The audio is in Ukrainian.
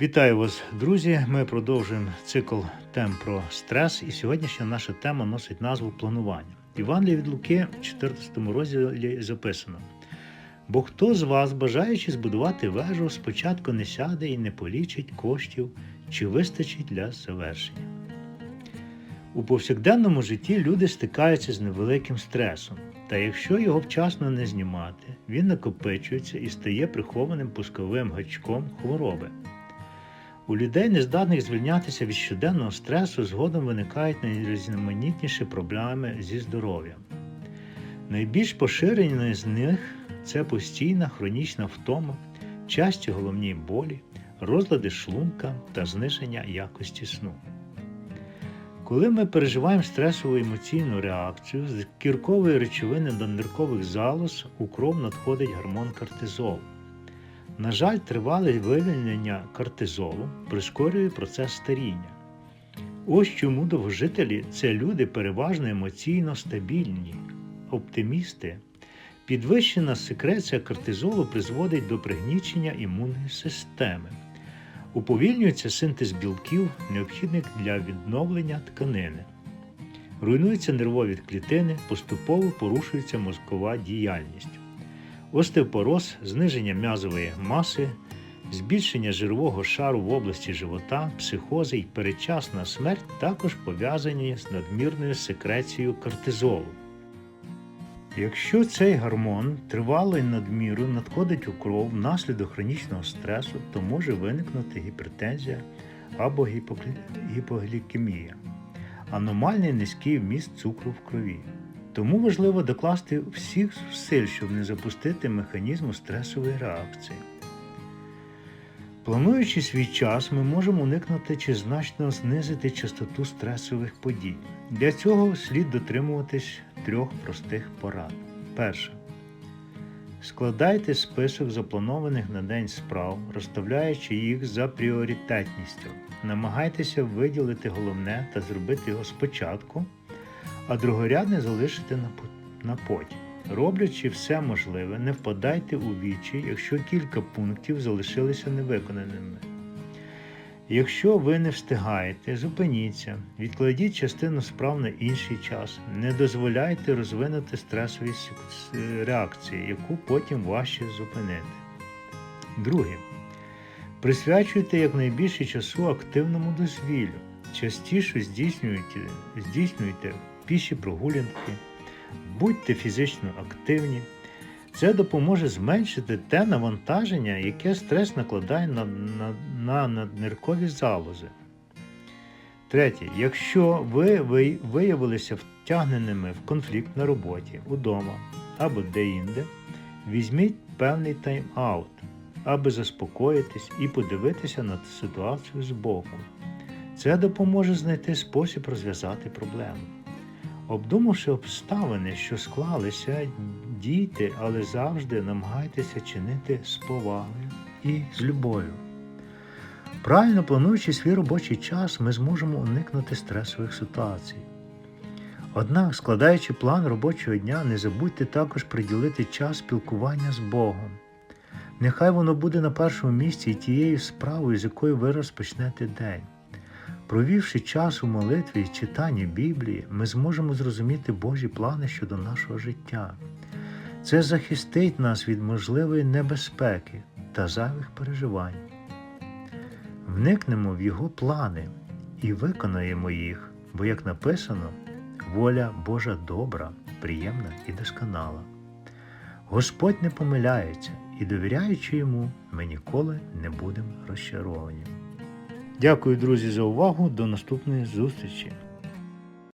Вітаю вас, друзі! Ми продовжуємо цикл тем про стрес, і сьогоднішня наша тема носить назву планування. Євангелії від Луки в 14 розділі записано: Бо хто з вас, бажаючи збудувати вежу, спочатку не сяде і не полічить коштів, чи вистачить для завершення. У повсякденному житті люди стикаються з невеликим стресом, та якщо його вчасно не знімати, він накопичується і стає прихованим пусковим гачком хвороби. У людей, нездатних звільнятися від щоденного стресу, згодом виникають найрізноманітніші проблеми зі здоров'ям. Найбільш поширені з них це постійна хронічна втома, часті головні болі, розлади шлунка та зниження якості сну. Коли ми переживаємо стресову емоційну реакцію, з кіркової речовини до ниркових залоз у кров надходить гормон кортизол. На жаль, тривале вивільнення кортизолу прискорює процес старіння. Ось чому довгожителі це люди переважно емоційно стабільні, оптимісти. Підвищена секреція кортизолу призводить до пригнічення імунної системи. Уповільнюється синтез білків, необхідних для відновлення тканини. Руйнуються нервові клітини, поступово порушується мозкова діяльність. Остеопороз, зниження м'язової маси, збільшення жирового шару в області живота, психози і передчасна смерть також пов'язані з надмірною секрецією кортизолу. Якщо цей гормон тривало і надміру надходить у кров внаслідок хронічного стресу, то може виникнути гіпертензія або гіпоглікемія, аномальний низький вміст цукру в крові. Тому важливо докласти всіх сил, щоб не запустити механізму стресової реакції. Плануючи свій час, ми можемо уникнути чи значно знизити частоту стресових подій. Для цього слід дотримуватись трьох простих порад. Перше. Складайте список запланованих на день справ, розставляючи їх за пріоритетністю. Намагайтеся виділити головне та зробити його спочатку, а другорядне залишити на по- потім. Роблячи все можливе, не впадайте у вічі, якщо кілька пунктів залишилися невиконаними. Якщо ви не встигаєте, зупиніться, відкладіть частину справ на інший час, не дозволяйте розвинути стресові реакції, яку потім важче зупинити. Друге. Присвячуйте якнайбільше часу активному дозвіллю. Частіше здійснюйте, здійснюйте піші прогулянки, будьте фізично активні. Це допоможе зменшити те навантаження, яке стрес накладає на, на, на надниркові залози. Третє. Якщо ви, ви виявилися втягненими в конфлікт на роботі, удома або де-інде, візьміть певний тайм-аут, аби заспокоїтись і подивитися на ситуацію збоку. Це допоможе знайти спосіб розв'язати проблему. Обдумавши обставини, що склалися, дійте, але завжди намагайтеся чинити з повагою і з любов'ю. Правильно плануючи свій робочий час, ми зможемо уникнути стресових ситуацій. Однак, складаючи план робочого дня, не забудьте також приділити час спілкування з Богом. Нехай воно буде на першому місці і тією справою, з якою ви розпочнете день. Провівши час у молитві і читанні Біблії, ми зможемо зрозуміти Божі плани щодо нашого життя. Це захистить нас від можливої небезпеки та зайвих переживань. Вникнемо в Його плани і виконаємо їх, бо, як написано, воля Божа добра, приємна і досконала. Господь не помиляється, і довіряючи йому, ми ніколи не будемо розчаровані. Дякую, друзі, за увагу. До наступної зустрічі!